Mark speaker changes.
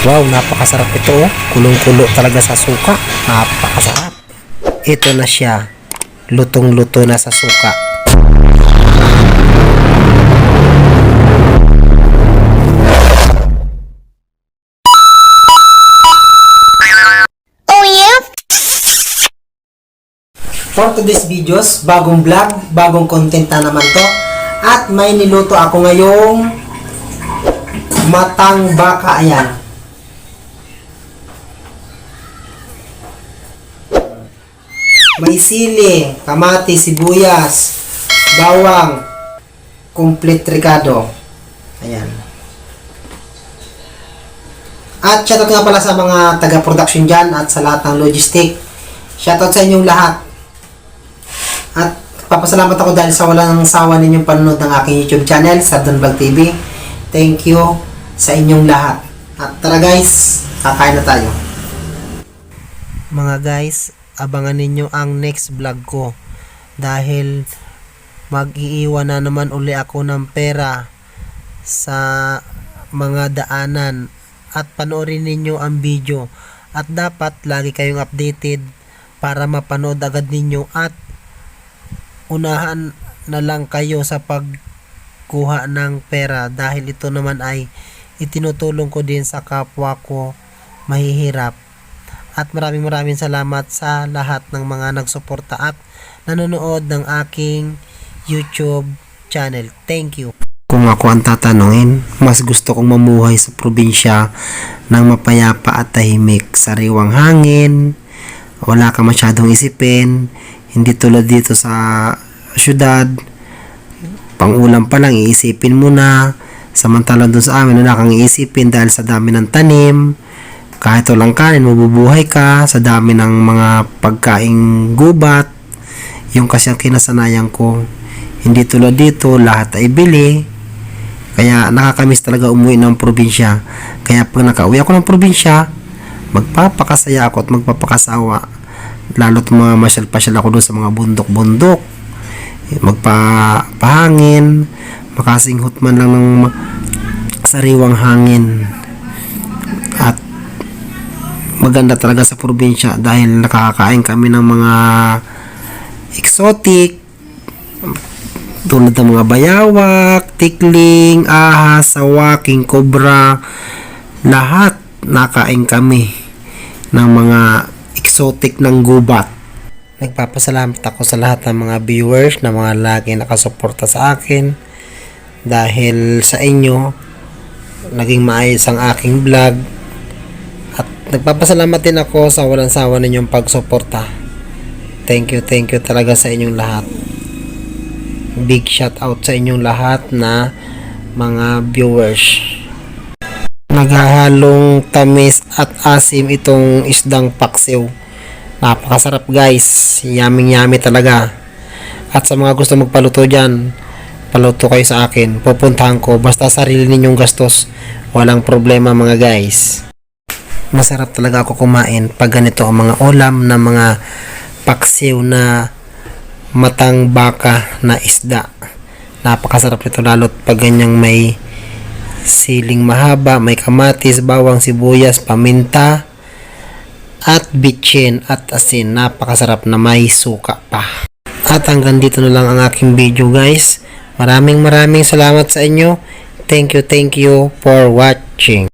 Speaker 1: Wow, napakasarap ito oh. Kulong-kulo talaga sa suka. Napakasarap. Ito na siya. Lutong-luto na sa suka.
Speaker 2: Oh yeah?
Speaker 1: For today's videos, bagong vlog, bagong content na naman to. At may niluto ako ngayong matang baka. Ayan. May sili, kamati, sibuyas, bawang, complete ricado. Ayan. At shoutout nga pala sa mga taga-production dyan at sa lahat ng logistic. Shoutout sa inyong lahat. At papasalamat ako dahil sa walang sawa ninyong panonood ng aking YouTube channel sa Donbag TV. Thank you sa inyong lahat. At tara guys, kakain na tayo. Mga guys, abangan ninyo ang next vlog ko. Dahil mag-iiwan na naman uli ako ng pera sa mga daanan. At panoorin ninyo ang video. At dapat lagi kayong updated para mapanood agad ninyo at unahan na lang kayo sa pagkuha ng pera. Dahil ito naman ay itinutulong ko din sa kapwa ko. Mahihirap at maraming maraming salamat sa lahat ng mga nagsuporta at nanonood ng aking YouTube channel. Thank you. Kung ako ang tatanungin, mas gusto kong mamuhay sa probinsya ng mapayapa at tahimik, sariwang hangin, wala ka masyadong isipin, hindi tulad dito sa syudad, pangulam pa lang iisipin mo na, samantalang dun sa amin wala kang iisipin dahil sa dami ng tanim, kahit walang kanin, mabubuhay ka sa dami ng mga pagkaing gubat, yung kasi ang kinasanayan ko, hindi tulad dito, lahat ay bili, kaya nakakamiss talaga umuwi ng probinsya. Kaya pag nakauwi ako ng probinsya, magpapakasaya ako at magpapakasawa. Lalo't mga masyal-pasyal ako doon sa mga bundok-bundok. Magpapahangin, makasinghot man lang ng sariwang hangin. At maganda talaga sa probinsya dahil nakakakain kami ng mga exotic tulad ng mga bayawak, tikling, ahas, sawaking, kobra, lahat nakain kami ng mga exotic ng gubat. Nagpapasalamat ako sa lahat ng mga viewers na mga lagi nakasuporta sa akin dahil sa inyo naging maayos ang aking vlog nagpapasalamat din ako sa walang sawa ninyong pagsuporta. Thank you, thank you talaga sa inyong lahat big shout out sa inyong lahat na mga viewers. Naghahalong tamis at asim itong isdang paksiw. Napakasarap guys. Yummy yummy talaga. At sa mga gusto magpaluto dyan, paluto kayo sa akin. Pupuntahan ko. Basta sarili ninyong gastos. Walang problema mga guys. Masarap talaga ako kumain pag ganito ang mga ulam na mga paksiw na matang baka na isda. Napakasarap nito lalo't pag ganyang may siling mahaba, may kamatis, bawang, sibuyas, paminta, at bitchin at asin. Napakasarap na may suka pa. At hanggang dito na lang ang aking video guys. Maraming maraming salamat sa inyo. Thank you, thank you for watching.